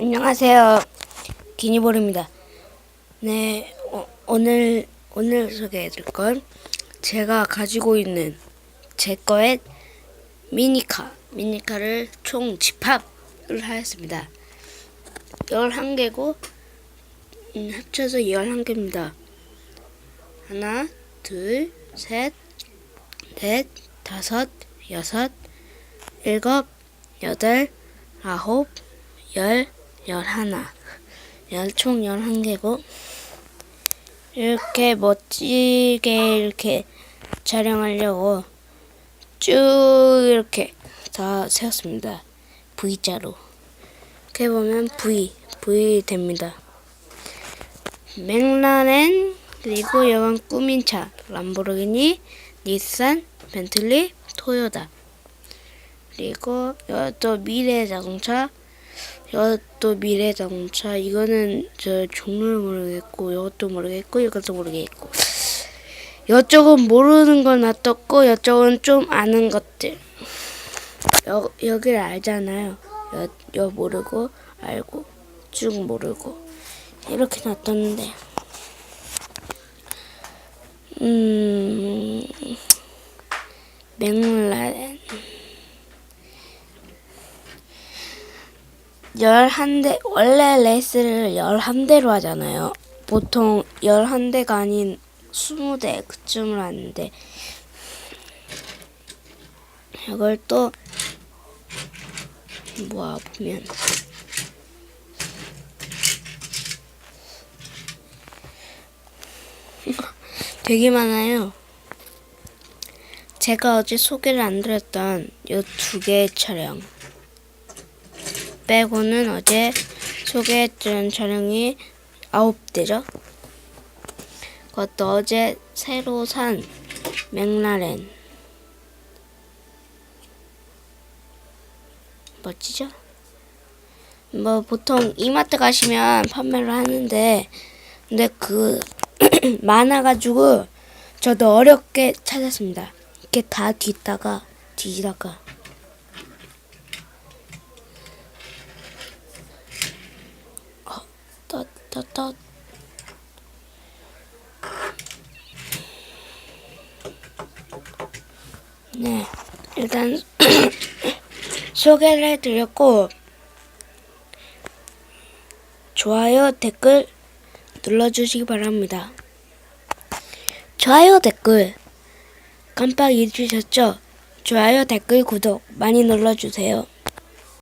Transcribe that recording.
안녕하세요. 기니볼입니다. 네, 어, 오늘 오늘 소개해드릴 건 제가 가지고 있는 제 거의 미니카 미니카를 총 집합을 하였습니다. 11개고 음, 합쳐서 11개입니다. 하나, 둘, 셋, 넷, 다섯, 여섯, 일곱, 여덟, 아홉, 열, 열하나. 열, 총 열한 개고, 이렇게 멋지게 이렇게 촬영하려고 쭉 이렇게 다 세웠습니다. V자로. 이렇게 보면 V, V 됩니다. 맥라렌, 그리고 여관 꾸민 차, 람보르기니, 닛산, 벤틀리, 토요다. 그리고 이것도 미래 자동차, 이것도 미래정차 이거는 저 종류를 모르겠고 이것도 모르겠고 이것도 모르겠고. 이쪽은 모르는 건 어떻고 이쪽은 좀 아는 것들. 여, 여기를 알잖아요. 여, 여 모르고 알고 쭉 모르고. 이렇게 놨뒀는데. 음 맹물날. 11대, 원래 레이스를 11대로 하잖아요. 보통 11대가 아닌 20대 그쯤을 하는데, 이걸 또 모아보면, 되게 많아요. 제가 어제 소개를 안 드렸던 이 두 개의 촬영. 빼고는 어제 소개해드린 촬영이 아홉 대죠. 그것도 어제 새로 산 맥라렌. 멋지죠? 뭐 보통 이마트 가시면 판매를 하는데 근데 그 많아가지고 저도 어렵게 찾았습니다. 이렇게 다 뒤다가 뒤지다가 떳떳떳 네 일단 소개를 해드렸고 좋아요 댓글 눌러주시기 바랍니다. 좋아요 댓글 깜빡 잊으셨죠? 좋아요 댓글 구독 많이 눌러주세요